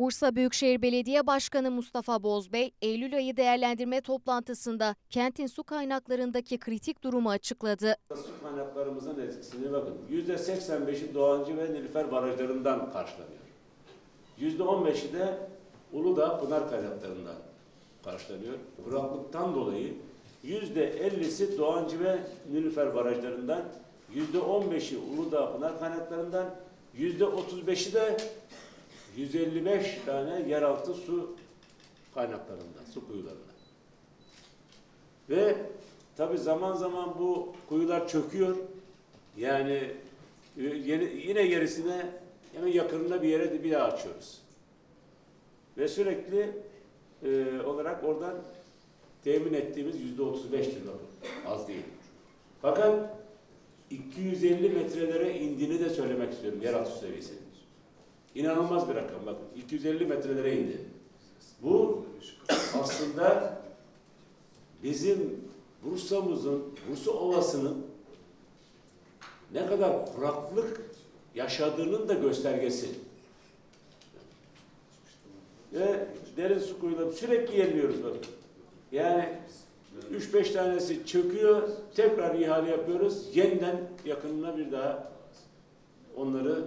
Bursa Büyükşehir Belediye Başkanı Mustafa Bozbey, Eylül ayı değerlendirme toplantısında kentin su kaynaklarındaki kritik durumu açıkladı. Su kaynaklarımızın etkisine bakın. Yüzde 85'i Doğancı ve Nilüfer barajlarından karşılanıyor. Yüzde 15'i de Uludağ Pınar kaynaklarından karşılanıyor. Kuraklıktan dolayı yüzde 50'si Doğancı ve Nilüfer barajlarından, yüzde 15'i Uludağ Pınar kaynaklarından, yüzde 35'i de 155 tane yeraltı su kaynaklarından, su kuyularından. Ve tabi zaman zaman bu kuyular çöküyor. Yani e, yine gerisine hemen yakınında bir yere bir daha açıyoruz. Ve sürekli e, olarak oradan temin ettiğimiz yüzde 35'tir bakın. Az değil. Fakat 250 metrelere indiğini de söylemek istiyorum yeraltı seviyesinin. İnanılmaz bir rakam bakın. 250 metrelere indi. Bu aslında bizim Bursa'mızın, Bursa Ovası'nın ne kadar kuraklık yaşadığının da göstergesi. Ve derin su kuyuları sürekli yeniliyoruz bakın. Yani 3-5 tanesi çöküyor, tekrar ihale yapıyoruz. Yeniden yakınına bir daha onları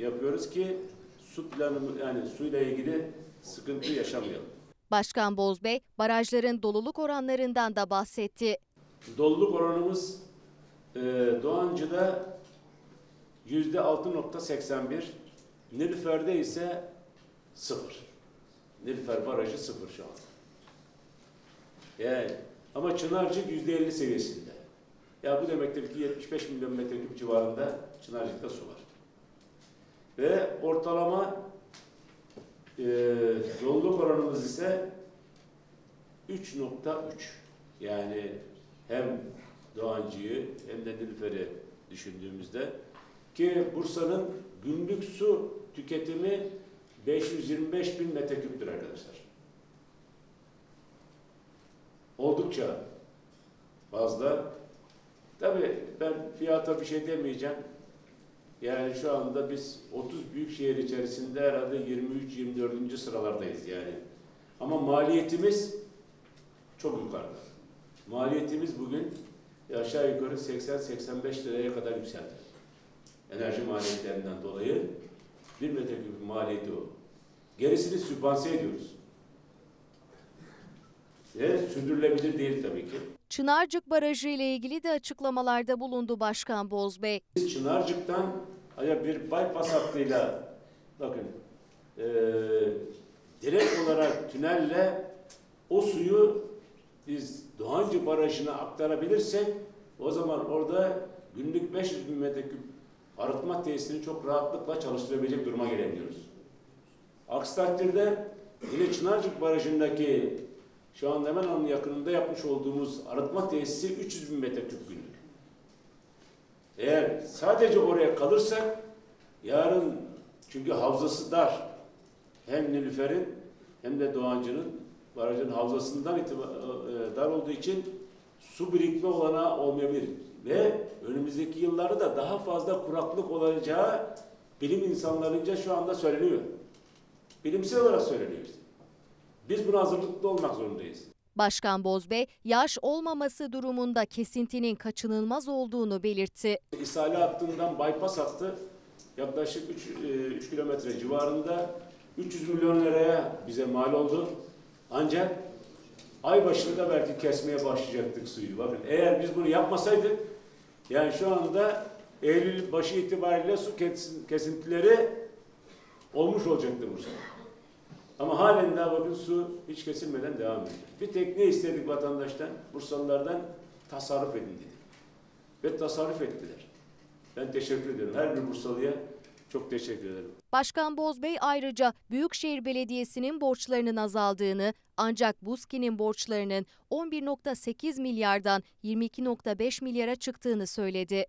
yapıyoruz ki su planı yani suyla ilgili sıkıntı yaşamayalım. Başkan Bozbey, barajların doluluk oranlarından da bahsetti. Doluluk oranımız e, Doğancı'da yüzde 6.81, Nilüfer'de ise sıfır. Nilüfer barajı sıfır şu an. Yani ama Çınarcık yüzde 50 seviyesinde. Ya bu demektir ki 75 milyon metreküp civarında Çınarcık'ta su var. Ve ortalama e, doluluk oranımız ise 3.3. Yani hem Doğancı'yı hem de Nilüfer'i düşündüğümüzde ki Bursa'nın günlük su tüketimi 525 bin metreküptür arkadaşlar. Oldukça fazla. Tabii ben fiyata bir şey demeyeceğim. Yani şu anda biz 30 büyük şehir içerisinde herhalde 23-24. sıralardayız yani. Ama maliyetimiz çok yukarıda. Maliyetimiz bugün aşağı yukarı 80-85 liraya kadar yükseldi. Enerji maliyetlerinden dolayı bir metreküp maliyeti o. Gerisini sübvanse ediyoruz. Ve sürdürülebilir değil tabii ki. Çınarcık Barajı ile ilgili de açıklamalarda bulundu Başkan Bozbey. Biz Çınarcık'tan bir bypass hattıyla bakın eee direkt olarak tünelle o suyu biz Doğancı Barajı'na aktarabilirsek o zaman orada günlük 500 bin metreküp arıtma tesisini çok rahatlıkla çalıştırabilecek duruma gelebiliyoruz. Aksi takdirde yine Çınarcık Barajı'ndaki şu an hemen onun yakınında yapmış olduğumuz arıtma tesisi 300 bin metreküp günlük. Eğer sadece oraya kalırsak yarın çünkü havzası dar. Hem Nilüfer'in hem de Doğancı'nın barajın havzasından itibar- e, dar olduğu için su birikme olanağı olmayabilir. Ve önümüzdeki yıllarda da daha fazla kuraklık olacağı bilim insanlarınca şu anda söyleniyor. Bilimsel olarak söyleniyor. Biz buna hazırlıklı olmak zorundayız. Başkan Bozbey, yaş olmaması durumunda kesintinin kaçınılmaz olduğunu belirtti. İshali hattından bypass hattı yaklaşık 3, kilometre civarında 300 milyon liraya bize mal oldu. Ancak ay başında belki kesmeye başlayacaktık suyu. Bakın eğer biz bunu yapmasaydık yani şu anda Eylül başı itibariyle su kesin- kesintileri olmuş olacaktı Bursa'da. Ama halen daha bakın su hiç kesilmeden devam ediyor. Bir tek istedik vatandaştan, Bursalılardan tasarruf edin dedik. Ve tasarruf ettiler. Ben teşekkür ederim. Her bir Bursalı'ya çok teşekkür ederim. Başkan Bozbey ayrıca Büyükşehir Belediyesi'nin borçlarının azaldığını ancak BUSKİ'nin borçlarının 11.8 milyardan 22.5 milyara çıktığını söyledi.